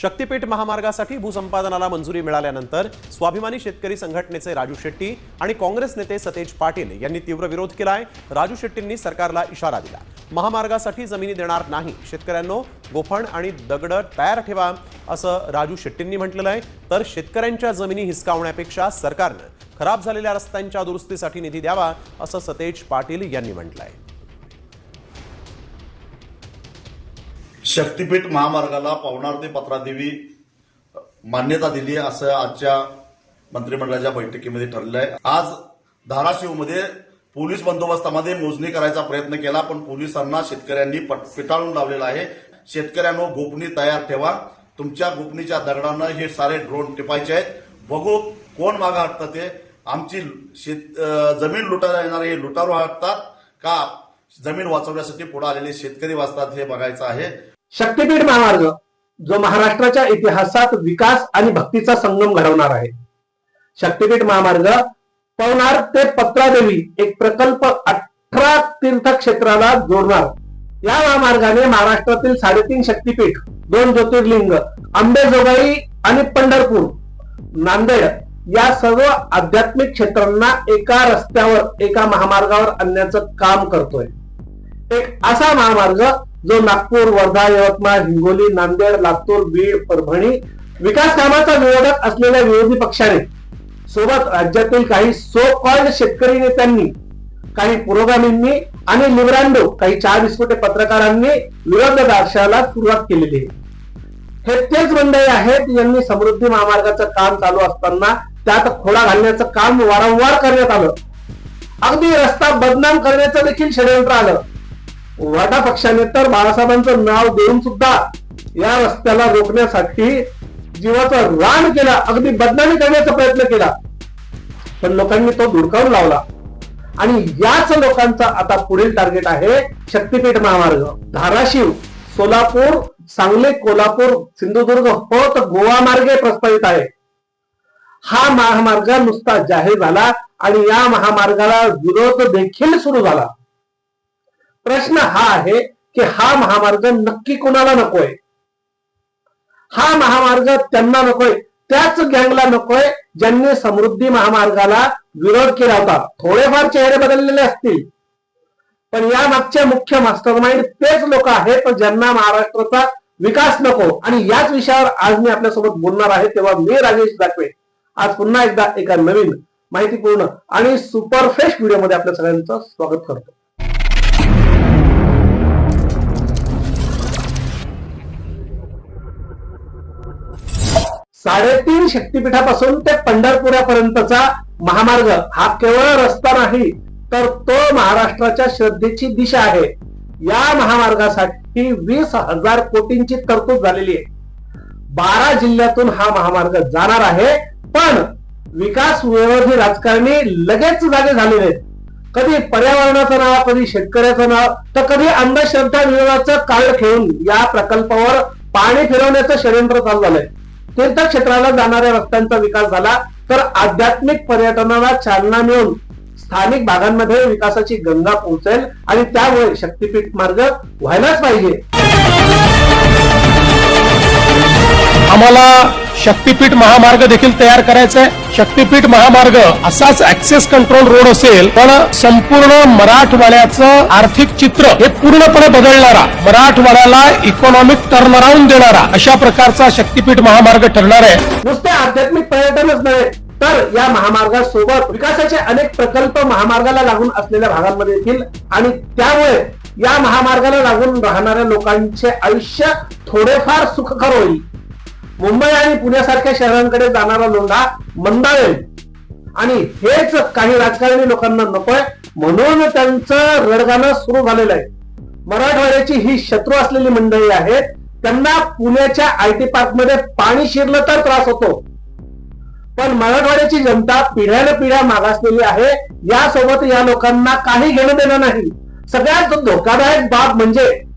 शक्तीपीठ महामार्गासाठी भूसंपादनाला मंजुरी मिळाल्यानंतर स्वाभिमानी शेतकरी संघटनेचे राजू शेट्टी आणि काँग्रेस नेते सतेज पाटील यांनी तीव्र विरोध केलाय. राजू शेट्टींनी सरकारला इशारा दिला. महामार्गासाठी जमिनी देणार नाही. शेतकऱ्यांनो गोफण आणि दगड तयार ठेवा असं राजू शेट्टींनी म्हटलेलं आहे. तर शेतकऱ्यांच्या जमिनी हिसकावण्यापेक्षा सरकारनं खराब झालेल्या रस्त्यांच्या दुरुस्तीसाठी निधी द्यावा असं सतेज पाटील यांनी म्हटलंय. शक्तीपीठ महामार्गाला पवनार पत्रादेवी मान्यता दिली असं आजच्या मंत्रिमंडळाच्या बैठकीमध्ये ठरलं आहे आज धाराशिवमध्ये पोलीस बंदोबस्तामध्ये मोजणी करायचा प्रयत्न केला पण पोलिसांना शेतकऱ्यांनी पट- पिटाळून लावलेला आहे. शेतकऱ्यांनो गोपनी तयार ठेवा. तुमच्या गोपनीच्या दगडानं हे सारे ड्रोन टिपायचे आहेत. बघू कोण मागं हटतं ते. आमची शेत जमीन लुटायला येणारे हे लुटारू हटतात का? जमीन वाचवण्यासाठी पुढे आलेले शेतकरी वाचतात हे बघायचं आहे. शक्तीपीठ महामार्ग जो महाराष्ट्राच्या इतिहासात विकास आणि भक्तीचा संगम घडवणार आहे. शक्तीपीठ महामार्ग पवनार ते पत्रादेवी एक प्रकल्प अठरा तीर्थक्षेत्राला जोडणार. या महामार्गाने महाराष्ट्रातील साडेतीन शक्तीपीठ दोन ज्योतिर्लिंग आंबेजोगाई आणि पंढरपूर नांदेड या सर्व आध्यात्मिक क्षेत्रांना एका रस्त्यावर एका महामार्गावर आणण्याचं काम करतोय. एक असा महामार्ग जो नागपूर वर्धा यवतमाळ हिंगोली नांदेड लातूर बीड परभणी विकास कामाचा विरोधक असलेल्या विरोधी पक्षाने सोबत राज्यातील काही सो कॉल्ड शेतकरी नेत्यांनी काही पुरोगामींनी आणि लिबरांडो काही चार विस्फोटे पत्रकारांनी विरोध दर्शनाला सुरुवात केलेली आहे. हे तेच मंडळी आहेत यांनी समृद्धी महामार्गाचं काम चालू असताना त्यात खोडा घालण्याचं काम वारंवार करण्यात आलं. अगदी रस्ता बदनाम करण्याचं देखील षडयंत्र आलं. वाटा पक्षाने तर बाळासाहेबांचं नाव देऊन सुद्धा या रस्त्याला रोखण्यासाठी जीवाचा रान केला अगदी बदनामी करण्याचा प्रयत्न केला. पण लोकांनी तो धुडकावून लावला. आणि याच लोकांचा आता पुढील टार्गेट आहे शक्तीपीठ महामार्ग. धाराशिव सोलापूर सांगली कोल्हापूर सिंधुदुर्ग होत गोवा मार्गे प्रस्तावित आहे. हा महामार्ग नुसता जाहीर झाला आणि या महामार्गाला विरोध देखील सुरू झाला. प्रश्न हा आहे की हा महामार्ग नक्की कोणाला नकोय? हा महामार्ग त्यांना नकोय त्याच गँगला नकोय ज्यांनी समृद्धी महामार्गाला विरोध केला होता. थोडेफार चेहरे बदललेले असतील. पण या मागचे मुख्य मास्टर माइंड तेच लोक आहेत ज्यांना महाराष्ट्राचा विकास नको. आणि याच विषयावर आज मी आपल्यासोबत बोलणार आहे तेव्हा मी राजेश दाखवे. आज पुन्हा एकदा एका नवीन माहितीपूर्ण आणि सुपरफ्रेश व्हिडिओमध्ये आपल्या सगळ्यांचं स्वागत करतो. साडेतीन शक्तीपीठापासून ते पंढरपुरापर्यंतचा महामार्ग. हा केवळ रस्ता नाही तर तो महाराष्ट्राच्या श्रद्धेची दिशा आहे. या महामार्गासाठी वीस हजार कोटींची तरतूद झालेली आहे. बारा जिल्ह्यातून हा महामार्ग जाणार आहे पण विकास विरोधी राजकारणी लगेच जागे झालेले आहेत. कधी पर्यावरणाचं नाव कधी शेतकऱ्याचं नाव तर कधी अंधश्रद्धा विरोधाचं काळ खेळून या प्रकल्पावर पाणी फिरवण्याचं षडयंत्र चालू झालंय. तीर्थक्षेत्राला जाणाऱ्या रस्त्यांचा विकास झाला तर आध्यात्मिक पर्यटनाला चालना मिळून स्थानिक भागांमध्ये विकासाची गंगा पोहोचेल आणि त्यामुळे शक्तीपीठ मार्ग व्हायलाच पाहिजे. आम्हाला शक्तीपीठ महामार्ग देखील तयार करायचा आहे शक्तीपीठ महामार्ग असाच ऍक्सेस कंट्रोल रोड असेल पण संपूर्ण मराठवाड्याचं आर्थिक चित्र हे पूर्णपणे बदलणारा मराठवाड्याला इकॉनॉमिक टर्नअराऊंड देणारा अशा प्रकारचा शक्तीपीठ महामार्ग ठरणार आहे. नुसते आध्यात्मिक पर्यटनच नव्हे तर या महामार्गासोबत विकासाचे अनेक प्रकल्प महामार्गाला लागून असलेल्या भागांमध्ये येतील. आणि त्यामुळे या महामार्गाला लागून राहणाऱ्या लोकांचे आयुष्य थोडेफार सुखकर होईल. मुंबई आणि पुण्यासारख्या शहरांकडे जाणारा लोंढा मंदावेल. आणि हेच काही राजकारणी लोकांना नकोय म्हणून त्यांचं रडगाणं सुरू झालेलं आहे. मराठवाड्याची ही शत्रू असलेली मंडळी आहेत त्यांना पुण्याच्या आय टी पार्कमध्ये पाणी शिरलं तर त्रास होतो. पण मराठवाड्याची जनता पिढ्यान पिढ्या मागासलेली आहे यासोबत या लोकांना काही घेणं देणं नाही. सगळ्यात धोकादायक बाब म्हणजे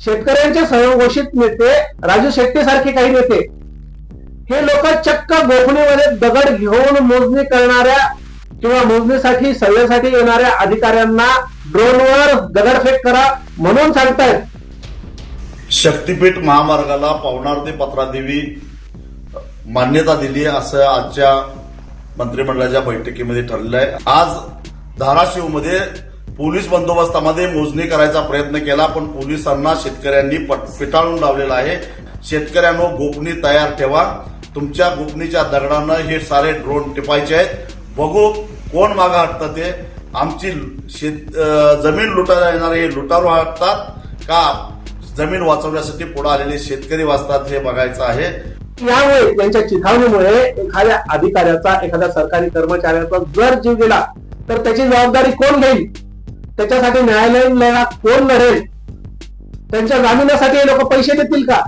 शेतकऱ्यांचे सहघोषित नेते राजू शेट्टी सारखे काही नेते. हे लोक चक्क गोफणीमध्ये दगड घेऊन मोजणी करणाऱ्या किंवा मोजणीसाठी सह्यासाठी येणाऱ्या अधिकाऱ्यांना ड्रोनवर दगडफेक करा म्हणून सांगतायत. शक्तीपीठ महामार्गाला पवनार ते पत्रादेवी मान्यता दिली असं आजच्या मंत्रिमंडळाच्या बैठकीमध्ये ठरलं आहे. आज धाराशिवमध्ये पोलीस बंदोबस्तामध्ये मोजणी करायचा प्रयत्न केला पण पोलिसांना शेतकऱ्यांनी पट- पिटाळून लावलेला आहे. शेतकऱ्यांनो गोपनी तयार ठेवा. तुमच्या गोपनीच्या दगडानं हे सारे ड्रोन टिपायचे आहेत. बघू कोण मागं हटतं ते. आमची शेत जमीन लुटायला येणारे हे लुटारू हटतात का? जमीन वाचवण्यासाठी पुढे आलेले शेतकरी वाचतात हे बघायचं आहे. यामुळे त्यांच्या चिथावणीमुळे एखाद्या अधिकाऱ्याचा एखाद्या सरकारी कर्मचाऱ्याचा जर जीव गेला तर त्याची जबाबदारी कोण घेईल? त्याच्यासाठी न्यायालयीन लढा कोण लढेल? त्यांच्या जामिनासाठी हे लोक पैसे देतील का?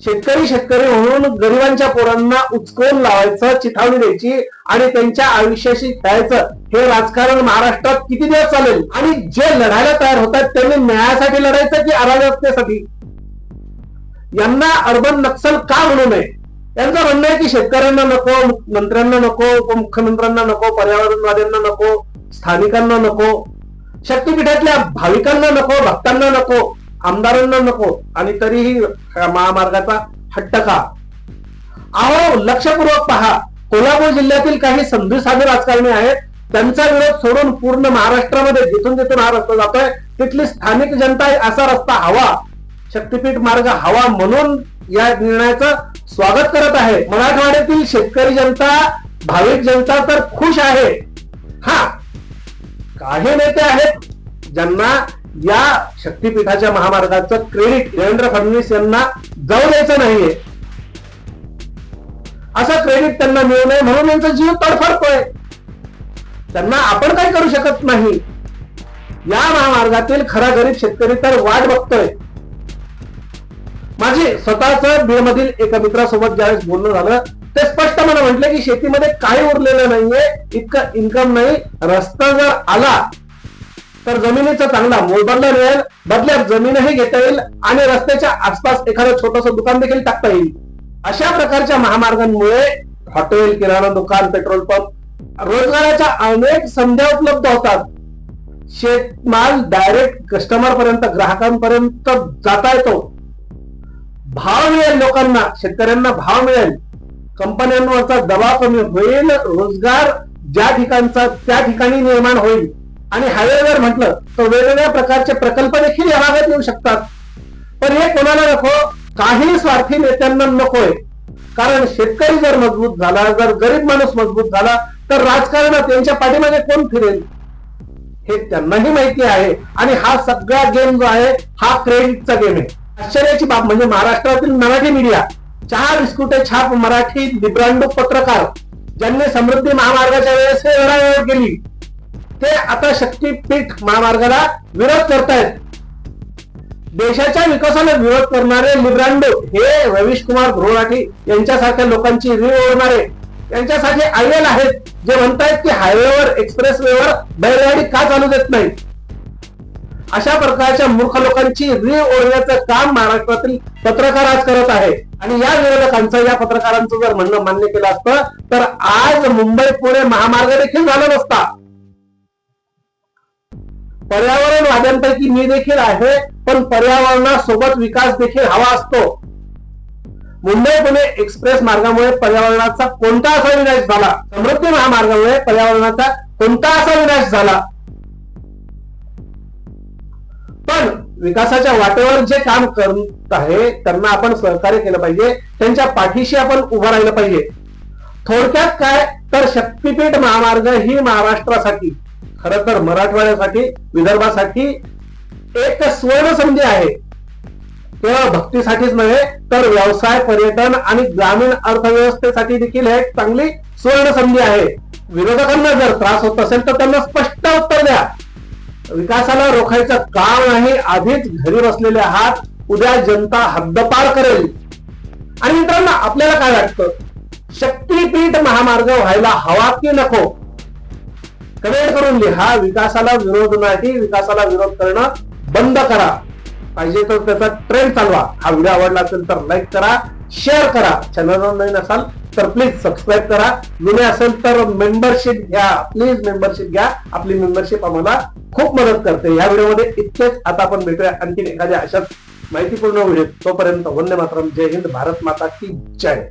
शेतकरी शेतकरी म्हणून गरिबांच्या पोरांना उचकून लावायचं चिथावणी द्यायची आणि त्यांच्या आयुष्याशी खेळायचं. हे राजकारण महाराष्ट्रात किती दिवस चालेल? आणि जे लढायला तयार होतात त्यांनी न्यायासाठी लढायचं की अराजकतेसाठी? यांना अर्बन नक्सल का म्हणू नये? यांचं म्हणणं आहे की शेतकऱ्यांना नको मंत्र्यांना नको उपमुख्यमंत्र्यांना नको पर्यावरणवाद्यांना नको स्थानिकांना नको शक्तीपीठातल्या भाविकांना नको भक्तांना नको आमदारांना नको आणि तरीही महामार्गाचा हट्ट का अहो लक्षपूर्वक पहा. कोल्हापूर जिल्ह्यातील काही संधीसाधे राजकारणी आहेत त्यांचा विरोध सोडून पूर्ण महाराष्ट्रामध्ये जिथून जिथून हा रस्ता जातोय तिथली स्थानिक जनता असा रस्ता हवा. शक्तीपीठ मार्ग हवा म्हणून या निर्णयाचं स्वागत करत आहे. मराठवाड्यातील शेतकरी जनता भाविक जनता तर खुश आहे. हा काही नेते आहेत ज्यांना या शक्तीपीठाच्या महामार्गाचं क्रेडिट देवेंद्र फडणवीस यांना जाऊ द्यायचं नाहीये. असं क्रेडिट त्यांना मिळू नये म्हणून यांचा जीव तडफडतोय. त्यांना आपण काही करू शकत नाही. या महामार्गातील खरा गरीब शेतकरी तर वाट बघतोय. माझे स्वतःच बीडमधील एका मित्रासोबत ज्यावेळेस बोलणं झालं ते स्पष्ट मला म्हटलं की शेतीमध्ये काही उरलेलं नाहीये इतकं इन्कम नाही रस्ता जर आला तर जमिनीचा चांगला मोलबदला मिळेल बदल्यात जमीनही घेता येईल आणि रस्त्याच्या आसपास एखादं छोटस दुकान देखील टाकता येईल. अशा प्रकारच्या महामार्गांमुळे हॉटेल किराणा दुकान पेट्रोल पंप रोजगाराच्या अनेक संध्या उपलब्ध होतात. शेतमाल डायरेक्ट कस्टमर पर्यंत ग्राहकांपर्यंत जाता येतो. भाव मिळेल लोकांना शेतकऱ्यांना भाव मिळेल. कंपन्यांवरचा दबाव कमी होईल रोजगार ज्या ठिकाणचा त्या ठिकाणी निर्माण होईल. आणि हायवेवर म्हटलं तर वेगवेगळ्या प्रकारचे प्रकल्प देखील या भागात येऊ शकतात. पण हे कोणाला नको? काही स्वार्थी नेत्यांना नकोय. कारण शेतकरी जर मजबूत झाला जर गरीब माणूस मजबूत झाला तर राजकारणात त्यांच्या पाठीमागे कोण फिरेल? हे त्यांनाही माहिती आहे. आणि हा सगळा गेम जो आहे हा क्रेडिटचा गेम आहे. आश्चर्याची बाब म्हणजे महाराष्ट्रातील मराठी मीडिया चार बिस्कुटे छाप मराठी लिब्रांडो पत्रकार ज्यांनी समृद्धी महामार्गाच्या वेळेस लढाई केली. ते आता शक्तीपीठ महामार्गाला विरोध करतायत. देशाच्या विकासाला विरोध करणारे लिब्रांडो हे रवीश कुमार धुळाठी यांच्यासारख्या लोकांची रीळ ओढणारे यांच्यासाठी आयएल आहेत जे म्हणतायत की हायवेवर एक्सप्रेस वेवर बैलगाडी का चालू देत नाही अशा प्रकारच्या मूर्ख लोकांची रीळ ओढण्याचं काम महाराष्ट्रातील पत्रकार आज करत आहे आणि या विरोधकांचं या पत्रकारांचं जर म्हणणं मान्य केलं असतं तर आज मुंबई पुणे महामार्ग देखील झाला नसता. पर्यावरणवाद्यांपैकी मी देखील आहे पण पर्यावरणासोबत विकास देखील हवा असतो. मुंबई पुणे एक्सप्रेस मार्गामुळे पर्यावरणाचा कोणता असा विनाश झाला? समृद्धी महामार्गामुळे पर्यावरणाचा कोणता असा विनाश झाला? विकासाच्या वाटेवर जे काम करत आहे त्यांना आपण सहकार्य केलं पाहिजे. त्यांच्या पाठीशी आपण उभं राहिलं पाहिजे. थोडक्यात काय? तर शक्तीपीठ महामार्ग ही महाराष्ट्रासाठी खर तर मराठवाड्यासाठी विदर्भासाठी एक स्वर्ण संधी आहे. केवळ भक्तीसाठीच नव्हे तर व्यवसाय पर्यटन आणि ग्रामीण अर्थव्यवस्थेसाठी देखील हे एक चांगली सुवर्ण संधी आहे. विरोधकांना जर त्रास होत असेल तर त्यांना स्पष्ट उत्तर द्या. विकासाला रोखायचं काम आहे आधीच घरी बसलेले आहात उद्या जनता हद्दपार करेल. आणि मित्रांनो आपल्याला काय वाटतं? शक्तीपीठ महामार्ग व्हायला हवा की नको? कमेंट करून लिहा विकासाला विरोध नाही विकासाला विरोध करणं बंद करा. पाहिजे तर त्याचा ट्रेंड चालवा. हा व्हिडिओ आवडला असेल तर लाईक करा शेअर करा. चॅनलवर नवीन असाल तर प्लीज सबस्क्राईब करा. जुने असेल तर मेंबरशिप घ्या. प्लीज मेंबरशिप घ्या. आपली मेंबरशिप आम्हाला खूप मदत करते. या व्हिडिओमध्ये इतकेच आता आपण भेटूया आणखी एखाद्या अशाच माहितीपूर्ण होईल तोपर्यंत वंदे मातरम. जय हिंद. भारत माता की जय.